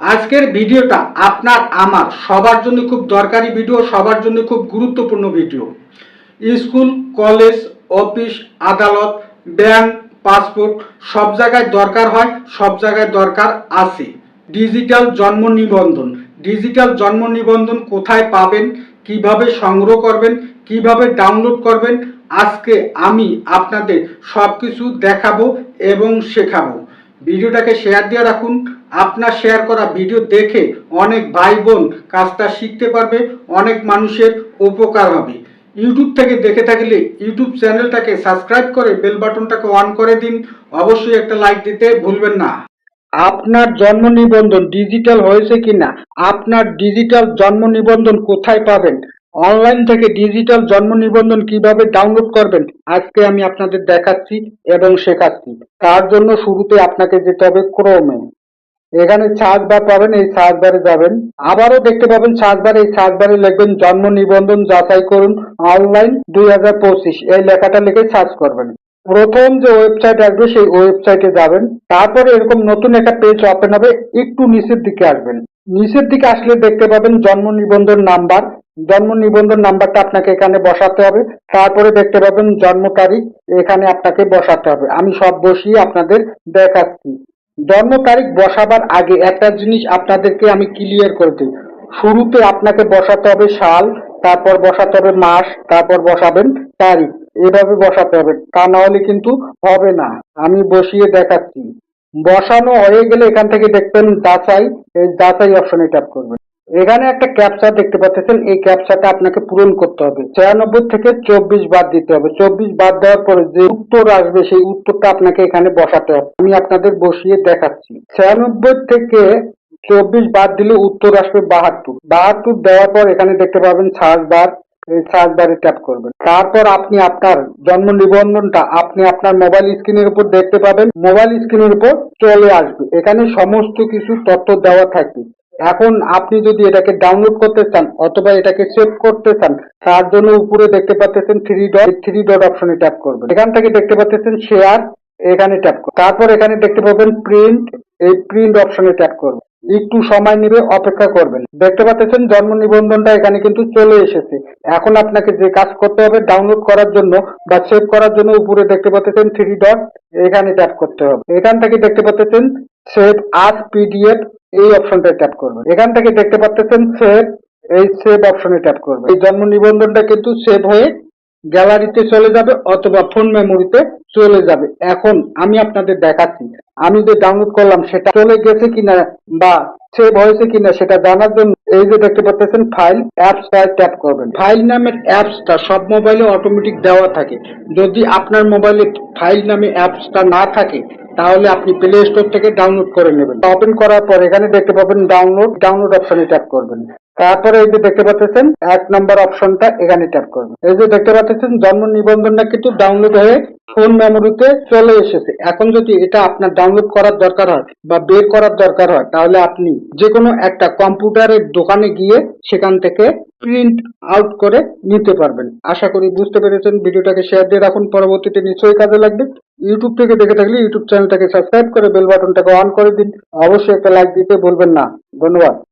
আজকের ভিডিওটা আপনার, আমার, সবার জন্য খুব দরকারি ভিডিও, সবার জন্য খুব গুরুত্বপূর্ণ ভিডিও। স্কুল, কলেজ, অফিস, আদালত, ব্যাংক, পাসপোর্ট, সব জায়গায় দরকার হয়, সব জায়গায় দরকার আছে। ডিজিটাল জন্ম নিবন্ধন। ডিজিটাল জন্ম নিবন্ধন কোথায় পাবেন, কীভাবে সংগ্রহ করবেন, কীভাবে ডাউনলোড করবেন, আজকে আমি আপনাদের সব কিছু দেখাবো এবং শেখাবো। ভিডিওটাকে শেয়ার দিয়ে রাখুন। আপনার শেয়ার করা ভিডিও দেখে অনেক ভাই বোন কাজটা শিখতে পারবে, অনেক মানুষের উপকার হবে। ইউটিউব থেকে দেখে থাকলে ইউটিউব চ্যানেলটাকে সাবস্ক্রাইব করে বেল বাটনটাকে অন করে দিন। অবশ্যই একটা লাইক দিতে ভুলবেন না। আপনার জন্ম নিবন্ধন ডিজিটাল হয়েছে কিনা? আপনার ডিজিটাল জন্ম নিবন্ধন কোথায় পাবেন? অনলাইন থেকে ডিজিটাল জন্ম নিবন্ধন কীভাবে ডাউনলোড করবেন, আজকে আমি আপনাদের দেখাচ্ছি এবং শেখাচ্ছি। তার জন্য শুরুতে আপনাকে যেতে হবে ক্রোমে এখানে সার্চ বার পাবেন, এই সার্চ বারে যাবেন। আবারও দেখতে পাবেন সার্চ বারে এই সার্চ বারে লিখবেন জন্ম নিবন্ধন যাচাই করুন অনলাইন দুই হাজার পঁচিশ। এই লেখাটা লিখে সার্চ করবেন। প্রথম যে ওয়েবসাইট আসবে, সেই ওয়েবসাইটে যাবেন। তারপরে এরকম নতুন একটা পেজ ওপেন হবে, একটু নিচের দিকে আসবেন। নিচের দিকে আসলে দেখতে পাবেন জন্ম নিবন্ধন নাম্বার জন্ম নিবন্ধন নাম্বারটা আপনাকে এখানে বসাতে হবে। তারপরে দেখতে পাবেন জন্ম তারিখ, এখানে আপনাকে বসাতে হবে। আমি সব বসিয়ে আপনাদের দেখাচ্ছি। জন্ম তারিখ বসাবার আগে একটা জিনিস আপনাদেরকে আমি ক্লিয়ার করে দিই। শুরুতে আপনাকে বসাতে হবে সাল, তারপর বসাতে হবে মাস, তারপর বসাবেন তারিখ। এভাবে বসাতে হবে। তা না হলে কিন্তু হবে না। আমি বসিয়ে দেখাচ্ছি। বসানো হয়ে গেলে এখান থেকে দেখবেন যাচাই। এই যাচাই অপশনে ট্যাপ করবেন। এখানে একটা ক্যাপচা দেখতে পাচ্ছেন, এই ক্যাপচাটা আপনাকে পূরণ করতে হবে। ছিয়ানব্বই থেকে চব্বিশ বাদ দিতে হবে। চব্বিশ বাদ দেওয়ার পরে যে উত্তর আসবে, সেই উত্তরটা আপনাকে এখানে বসাতে হবে। আমি আপনাদের বসিয়ে দেখাচ্ছি। ছিয়ানব্বই থেকে চব্বিশ বাদ দিলে উত্তর আসবে বাহাত্তর। বাহাত্তর দেওয়ার পর এখানে দেখতে পাবেন সার্চ বার এই সার্চ বারে ট্যাপ করবেন। তারপর আপনি আপনার জন্ম নিবন্ধনটা, আপনি আপনার মোবাইল স্ক্রিনের উপর দেখতে পাবেন। মোবাইল স্ক্রিনের উপর চলে আসবে। এখানে সমস্ত কিছু তথ্য দেওয়া থাকবে। এখন আপনি যদি এটাকে ডাউনলোড করতে চান অথবা এটাকে সেভ করতে চান, তার জন্য উপরে দেখতে পাচ্ছেন থ্রি ডট থ্রি ডট অপশনে ট্যাপ করবেন। এখান থেকে দেখতে পাচ্ছেন শেয়ার এখানে ট্যাপ করবেন। তারপর এখানে দেখতে পাবেন প্রিন্ট এই প্রিন্ট অপশনে ট্যাপ করবেন। একটু সময় নেবে, অপেক্ষা করবেন। দেখতে পাচ্ছেন জন্ম নিবন্ধনটা এখানে কিন্তু চলে এসেছে। এখন আপনাকে যে কাজ করতে হবে ডাউনলোড করার জন্য বা সেভ করার জন্য উপরে দেখতে পাচ্ছেন থ্রি ডট এখানে ট্যাপ করতে হবে। এখান থেকে দেখতে পাচ্ছেন সেভ আস পিডিএফ এই অপশনটা ট্যাপ করবেন। এখান থেকে দেখতে পাচ্ছেন সেভ এই সেভ অপশনে ট্যাপ করবেন। এই জন্ম নিবন্ধনটা কিন্তু সেভ হয়ে গ্যালারিতে চলে যাবে অথবা ফোন মেমোরিতে চলে যাবে। এখন আমি আপনাদের দেখাচ্ছি। আমি যে ডাউনলোড করলাম, সেটা চলে গেছে কিনা বা সেভ হয়েছে কিনা সেটা জানার জন্য এই যে দেখতে পাচ্ছেন ফাইল অ্যাপস ট্যাপ করবেন। ফাইল নামের অ্যাপসটা সব মোবাইলে অটোমেটিক দেওয়া থাকে। যদি আপনার মোবাইলে ফাইল নামে অ্যাপসটা না থাকে তাহলে আপনি প্লে স্টোর থেকে ডাউনলোড করে নেবেন। ওপেন করার পর এখানে দেখতে পাবেন ডাউনলোড ডাউনলোড অপশনে ট্যাপ করবেন। তারপরে এই যে দেখতে পাচ্ছেন, এক নম্বর অপশনটা এখানে ট্যাপ করবেন। এই যে দেখতে পাচ্ছেন, জন্ম নিবন্ধনটা কিন্তু ডাউনলোড হয়ে ফোন মেমোরিতে চলে এসেছে। এখন যদি এটা আপনার ডাউনলোড করার দরকার হয় বা বের করার দরকার হয়, তাহলে আপনি যে কোনো একটা কম্পিউটারের দোকানে গিয়ে সেখান থেকে প্রিন্ট আউট করে নিতে পারবেন। আশা করি বুঝতে পেরেছেন। ভিডিওটাকে শেয়ার দিয়ে রাখুন। পরবর্তীতে নিশ্চয়ই কাজে লাগবে। ইউটিউব থেকে দেখে থাকলে ইউটিউব চ্যানেলটাকে সাবস্ক্রাইব করে বেল বাটনটাকে অন করে দিন। অবশ্যই একটা লাইক দিতে ভুলবেন না। ধন্যবাদ।